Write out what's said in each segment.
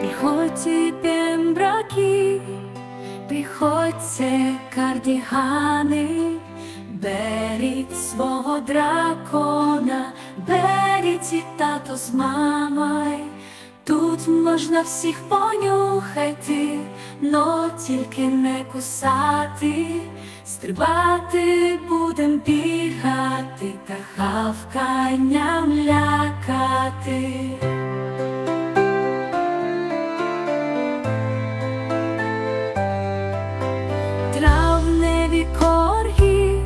Приходьте пембраки, приходьте кардігани, беріть свого дракона, беріть і тато з мамою. Тут можна всіх понюхати, но тільки не кусати, стрибати будем бігати та хавканням лякати. Травневі коргі,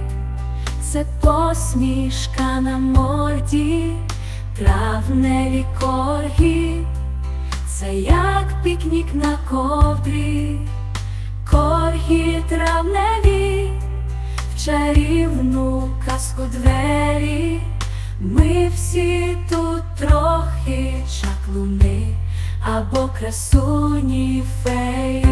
це посмішка на морді, травневі коргі, це як пікнік на ковдрі, коргі травневі, в чарівну казку двері, ми всі тут трохи чаклуни або красуні феї.